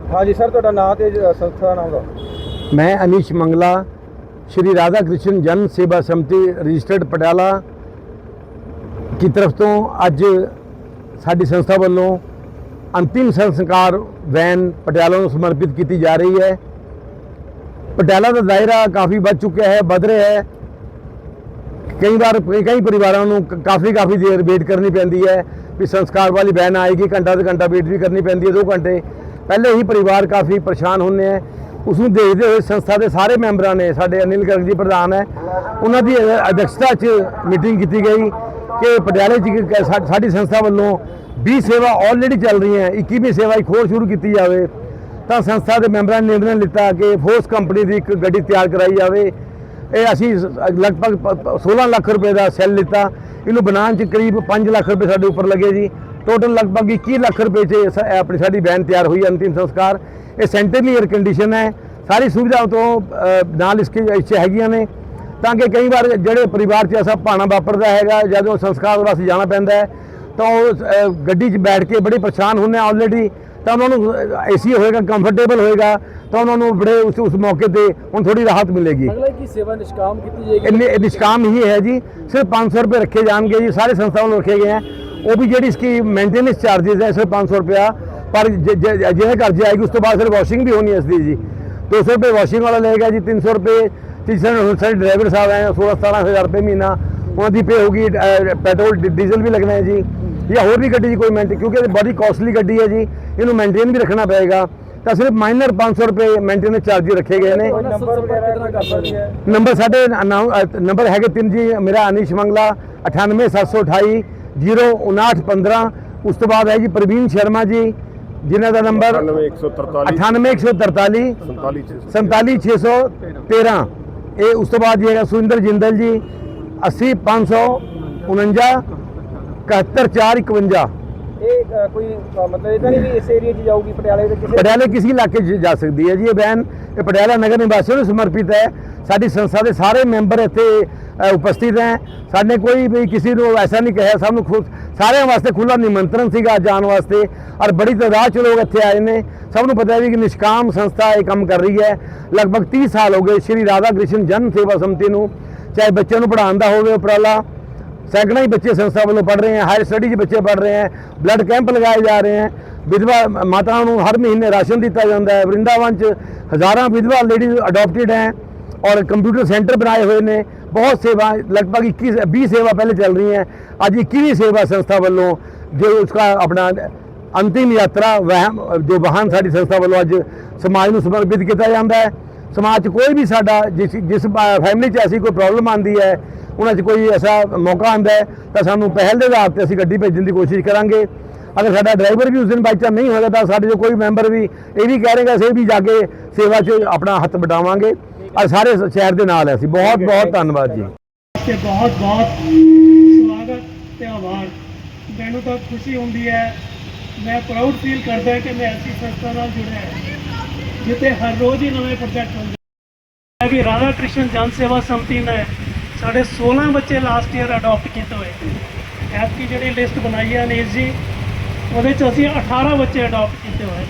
ਹਾਂਜੀ, ਸਰ, ਤੁਹਾਡਾ ਨਾਮ ਤੇ ਸੰਸਥਾ ਦਾ ਨਾਮ ਦਾ ਮੈਂ ਅਨੀਸ਼ ਮੰਗਲਾ, ਸ਼੍ਰੀ ਰਾਧਾ ਕ੍ਰਿਸ਼ਨ ਜਨ ਸੇਵਾ ਸਮਿਤੀ, ਰਜਿਸਟਰਡ ਪਟਿਆਲਾ ਕੀ ਤਰਫ ਤੋਂ ਅੱਜ ਸਾਡੀ ਸੰਸਥਾ ਵੱਲੋਂ ਅੰਤਿਮ ਸੰਸਕਾਰ ਵੈਨ ਪਟਿਆਲਾ ਨੂੰ ਸਮਰਪਿਤ ਕੀਤੀ ਜਾ ਰਹੀ ਹੈ। ਪਟਿਆਲਾ ਦਾ ਦਾਇਰਾ ਕਾਫੀ ਵੱਧ ਚੁੱਕਿਆ ਹੈ, ਵੱਧ ਰਿਹਾ ਹੈ। ਕਈ ਵਾਰ ਕਈ ਪਰਿਵਾਰਾਂ ਨੂੰ ਕਾਫੀ ਕਾਫੀ ਦੇਰ ਵੇਟ ਕਰਨੀ ਪੈਂਦੀ ਹੈ ਵੀ ਸੰਸਕਾਰ ਵਾਲੀ ਵੈਨ ਆਏਗੀ, ਘੰਟਾ ਤੇ ਘੰਟਾ ਵੇਟ ਵੀ ਕਰਨੀ ਪੈਂਦੀ ਹੈ 2 ਘੰਟੇ। ਪਹਿਲੇ ਹੀ ਪਰਿਵਾਰ ਕਾਫੀ ਪਰੇਸ਼ਾਨ ਹੁੰਦੇ ਹੈ ਉਸ ਨੂੰ ਦੇਖਦੇ ਹੋਏ ਸੰਸਥਾ ਦੇ ਸਾਰੇ ਮੈਂਬਰਾਂ ਨੇ ਸਾਡੇ ਅਨਿਲ ਗਰਗ ਜੀ ਪ੍ਰਧਾਨ ਹੈ, ਉਹਨਾਂ ਦੀ ਅ- ਅਧਿਕਸ਼ਤਾ 'ਚ ਮੀਟਿੰਗ ਕੀਤੀ ਗਈ ਕਿ ਪਟਿਆਲੇ 'ਚ ਸਾ- ਸਾਡੀ ਸੰਸਥਾ ਵੱਲੋਂ 20 ਸੇਵਾ ਆਲਰੇਡੀ ਚੱਲ ਰਹੀਆਂ 21ਵੀਂ ਸੇਵਾ ਇੱਕ ਹੋਰ ਸ਼ੁਰੂ ਕੀਤੀ ਜਾਵੇ। ਤਾਂ ਸੰਸਥਾ ਦੇ ਮੈਂਬਰਾਂ ਨੇ ਨਿਰਣਾ ਲਿੱਤਾ ਕਿ ਫੋਰਸ ਕੰਪਨੀ ਦੀ ਇੱਕ ਗੱਡੀ ਤਿਆਰ ਕਰਾਈ ਜਾਵੇ। ਇਹ ਅਸੀਂ ਲਗਭਗ ਪ- 16 ਲੱਖ ਰੁਪਏ ਦਾ ਸੈੱਲ ਲਿੱਤਾ। ਇਹਨੂੰ ਬਣਾਉਣ 'ਚ ਕਰੀਬ 5 ਲੱਖ ਰੁਪਏ ਸਾਡੇ ਉੱਪਰ ਲੱਗੇ ਜੀ। ਟੋਟਲ ਲਗਭਗ 21 ਲੱਖ ਰੁਪਏ 'ਚ ਆਪਣੀ ਸਾਡੀ ਵੈਨ ਤਿਆਰ ਹੋਈ ਅੰਤਿਮ ਸੰਸਕਾਰ। ਇਹ ਸੈਂਟਰਲੀ 에ਅਰ ਕੰਡੀਸ਼ਨ ਹੈ। ਸਾਰੀ ਸੁਵਿਧਾ ਤੋਂ ਨਾਲ ਇਸਕੇ ਇੱਛੇ ਹੈਗੀਆਂ ਨੇ। ਤਾਂ ਕਿ ਕਈ ਵਾਰ ਜਿਹੜੇ ਪਰਿਵਾਰ 'ਚ ਐਸਾ ਭਾਣਾ ਵਾਪਰਦਾ ਹੈਗਾ ਜਦੋਂ ਸੰਸਕਾਰ ਵਾਸਤੇ ਜਾਣਾ ਪੈਂਦਾ ਹੈ ਤਾਂ ਉਹ ਗੱਡੀ 'ਚ ਬੈਠ ਕੇ ਬੜੇ ਪਰੇਸ਼ਾਨ ਹੁੰਦੇ ਆ ਆਲਰੇਡੀ ਤਾਂ ਉਹਨਾਂ ਨੂੰ ਏਸੀ ਹੋਏਗਾ ਕੰਫਰਟੇਬਲ ਹੋਏਗਾ ਤਾਂ ਉਹਨਾਂ ਨੂੰ ਬੜੇ ਉਸ ਉਸ ਮੌਕੇ ਤੇ ਹੁਣ ਥੋੜੀ ਰਾਹਤ ਮਿਲੇਗੀ। ਅਗਲਾ ਕੀ ਸੇਵਾ ਨਿਸ਼ਕਾਮ ਕੀਤੀ ਜਾਏਗੀ। ਨਿਸ਼ਕਾਮ ਹੀ ਹੈ ਜੀ। ਸਿਰਫ 500 ਰੁਪਏ ਰੱਖੇ ਜਾਣਗੇ ਜੀ ਸਾਰੇ ਸੰਸਥਾ ਵੱਲੋਂ ਰੱਖੇ ਗਏ हैं ਉਹ ਵੀ ਜਿਹੜੀ ਸਕੀਮ ਮੇਨਟੇਨੈਂਸ ਚਾਰजेस ਹੈ ਸਿਰਫ 500 ਰੁਪਿਆ ਪਰ ਜਿਹੇ ਘਰ ਜੇ ਆਏਗੀ ਉਸ ਤੋਂ ਬਾਅਦ ਸਿਰਫ ਵਾਸ਼ਿੰਗ ਵੀ ਹੋਣੀ ਇਸ ਦੀ ਜੀ। 200 ਰੁਪਏ ਵਾਸ਼ਿੰਗ ਵਾਲਾ ਲਏਗਾ ਜੀ 300 ਰੁਪਏ। ਜਿਸਨ ਹੁਣ ਸਾਡੇ ਡਰਾਈਵਰ ਸਾਹਿਬ ਆਏ 16 17000 ਰੁਪਏ ਮਹੀਨਾ। ਉਹਨਾਂ ਦੀ ਪੇ ਹੋਗੀ ਪੈਟਰੋਲ ਡੀਜ਼ਲ ਵੀ ਲੱਗਣਾ ਹੈ ਜੀ। ਜਾਂ ਹੋਰ ਵੀ ਗੱਡੀ ਜੀ ਕੋਈ ਮੇਨਟੇਨ ਕਿਉਂਕਿ ਇਹ ਬੜੀ ਕਾਸਟਲੀ ਗੱਡੀ ਹੈ ਜੀ ਇਹਨੂੰ ਮੇਨਟੇਨ ਵੀ ਰੱਖਣਾ ਪਏਗਾ। ਤਾਂ ਸਿਰਫ ਮਾਈਨਰ 500 ਰੁਪਏ ਮੇਨਟੇਨੈਂਸ ਚਾਰਜ ਰੱਖੇ ਗਏ ਨੇ। ਨੰਬਰ ਸਾਡੇ ਨੰਬਰ ਹੈਗੇ ਤਿੰਨ ਜੀ ਮੇਰਾ ਅਨੀਸ਼ ਮੰਗਲਾ 98728 05915 ਉਸ ਤੋਂ ਬਾਅਦ ਹੈ ਜੀ ਪ੍ਰਵੀਨ ਸ਼ਰਮਾ ਜੀ ਜਿਨ੍ਹਾਂ ਦਾ ਨੰਬਰ 9143 98143 47613 ਇਹ ਉਸ ਤੋਂ ਬਾਅਦ ਜੀ ਹੈਗਾ ਸੁਰਿੰਦਰ ਜਿੰਦਲ ਜੀ 80549 71451 ਇਹ ਕੋਈ ਮਤਲਬ ਇਹਦਾ ਨਹੀਂ ਵੀ ਇਸ ਏਰੀਆ 'ਚ ਜਾਊਗੀ ਪਟਿਆਲੇ ਦੇ ਕਿਸੇ ਪਟਿਆਲੇ ਕਿਸੇ ਇਲਾਕੇ 'ਚ ਜਾ ਸਕਦੀ ਹੈ ਜੀ ਇਹ ਵੈਨ ਇਹ ਪਟਿਆਲਾ ਨਗਰ ਨਿਵਾਸੀਆਂ ਨੂੰ ਸਮਰਪਿਤ ਹੈ ਸਾਡੀ ਸੰਸਥਾ ਦੇ ਸਾਰੇ ਮੈਂਬਰ ਇੱਥੇ ਉਪਸਥਿਤ ਹੈ। ਸਾਡੇ ਕੋਈ ਵੀ ਕਿਸੇ ਨੂੰ ਐਸਾ ਨਹੀਂ ਕਿਹਾ, ਸਭ ਨੂੰ ਖੁਦ ਸਾਰਿਆਂ ਵਾਸਤੇ ਖੁੱਲਾ ਨਿਮੰਤਰਣ ਸੀਗਾ ਜਾਣ ਵਾਸਤੇ। ਔਰ ਬੜੀ ਤਾਦਾਦ ਚ ਲੋਕ ਇੱਥੇ ਆਏ ਨੇ। ਸਭ ਨੂੰ ਪਤਾ ਹੈ ਕਿ ਨਿਸ਼ਕਾਮ ਸੰਸਥਾ ਇਹ ਕੰਮ ਕਰ ਰਹੀ ਹੈ। ਲਗਭਗ 30 ਸਾਲ ਹੋ ਗਏ ਸ਼੍ਰੀ ਰਾਧਾ ਕ੍ਰਿਸ਼ਨ ਜਨ ਸੇਵਾ ਸਮਿਤੀ ਨੂੰ, ਚਾਹੇ ਬੱਚਿਆਂ ਨੂੰ ਪੜਾਉਣ ਦਾ ਹੋਵੇ ਉਪਰਾਲਾ। ਸੈਂਕੜੇ ਹੀ ਬੱਚੇ ਸੰਸਥਾ ਵੱਲੋਂ ਪੜ ਰਹੇ ਹਨ ਹਾਇਰ ਸਟੱਡੀ 'ਚ ਬੱਚੇ ਪੜ ਰਹੇ ਹਨ ਬਲੱਡ ਕੈਂਪ ਲਗਾਏ ਜਾ ਰਹੇ ਹਨ ਵਿਧਵਾ ਮਾਤਾਵਾਂ ਨੂੰ ਹਰ ਮਹੀਨੇ ਰਾਸ਼ਨ ਦਿੱਤਾ ਜਾਂਦਾ ਹੈ। ਵਰਿੰਦਾਵਨ 'ਚ ਹਜ਼ਾਰਾਂ ਵਿਧਵਾ ਲੇਡੀਜ਼ ਅਡਾਪਟਡ ਹੈ। ਔਰ ਕੰਪਿਊਟਰ ਸੈਂਟਰ ਬਣਾਏ ਹੋਏ ਨੇ। ਬਹੁਤ ਸੇਵਾ, ਲਗਭਗ 21 20 ਸੇਵਾ ਪਹਿਲੇ ਚੱਲ ਰਹੀ ਹੈ। ਅੱਜ 21ਵੀਂ ਸੇਵਾ ਸੰਸਥਾ ਵੱਲੋਂ ਜੋ ਉਸका ਆਪਣਾ ਅੰਤਿਮ ਯਾਤਰਾ ਵਹ ਜੋ ਵਾਹਨ ਸਾਡੀ ਸੰਸਥਾ ਵੱਲੋਂ ਅੱਜ ਸਮਾਜ ਨੂੰ ਸਮਰਪਿਤ ਕੀਤਾ ਜਾਂਦਾ ਹੈ। ਸਮਾਜ 'ਚ ਕੋਈ ਵੀ ਸਾਡਾ, ਜਿਸ ਜਿਸ ਫੈਮਿਲੀ 'ਚ ਐਸੀ ਕੋਈ ਪ੍ਰੋਬਲਮ ਆਂਦੀ ਹੈ, ਉਹਨਾਂ 'ਚ ਕੋਈ ਐਸਾ ਮੌਕਾ ਆਂਦਾ ਹੈ, ਤਾਂ ਸਾਨੂੰ ਪਹਿਲ ਦੇ ਆਧਾਰ ਤੇ ਅਸੀਂ ਗੱਡੀ ਭੇਜਣ ਦੀ ਕੋਸ਼ਿਸ਼ ਕਰਾਂਗੇ। ਅਗਰ ਸਾਡਾ ਡਰਾਈਵਰ ਵੀ ਉਸ ਦਿਨ ਬਾਈ ਨਹੀਂ ਹੋਏਗਾ, ਤਾਂ ਸਾਡੇ ਜੋ ਕੋਈ ਮੈਂਬਰ ਵੀ, ਇਹ ਵੀ ਕਹਿ ਰਹੇਗਾ ਅਸੀਂ ਵੀ ਜਾ ਕੇ ਸੇਵਾ 'ਚ ਆਪਣਾ ਹੱਥ ਵਟਾਵਾਂਗੇ। ਔਰ ਸਾਰੇ ਸ਼ਹਿਰ ਦੇ ਨਾਲ ਹੈ ਅਸੀਂ। ਬਹੁਤ ਬਹੁਤ ਧੰਨਵਾਦ ਜੀ। ਤੇ ਬਹੁਤ ਬਹੁਤ ਸਵਾਗਤ ਤੇ ਆਭਾਰ ਮੈਨੂੰ ਤਾਂ ਖੁਸ਼ੀ ਹੁੰਦੀ ਹੈ। ਮੈਂ ਪ੍ਰਾਊਡ ਫੀਲ ਕਰਦਾ ਕਿ ਮੈਂ ਐਸੀ ਸੰਸਥਾ ਨਾਲ ਜੁੜਿਆ ਹਾਂ ਜਿੱਥੇ ਹਰ ਰੋਜ਼ ਹੀ ਨਵੇਂ ਪ੍ਰੋਜੈਕਟ ਹੁੰਦੇ ਹੈ ਵੀ ਰਾਧਾ ਕ੍ਰਿਸ਼ਨ ਜਨ ਸੇਵਾ ਸਮਿਤੀ ਨੇ ਸਾਡੇ 16 ਬੱਚੇ ਲਾਸਟ ਈਅਰ ਅਡਾਪਟ ਕੀਤੇ ਹੋਏ। ਐਤਕੀ ਜਿਹੜੀ ਲਿਸਟ ਬਣਾਈ ਹੈ ਅਨੀਸ਼ ਜੀ ਉਹਦੇ ਚ ਅਸੀਂ 18 ਬੱਚੇ ਅਡਾਪਟ ਕੀਤੇ ਹੋਏ।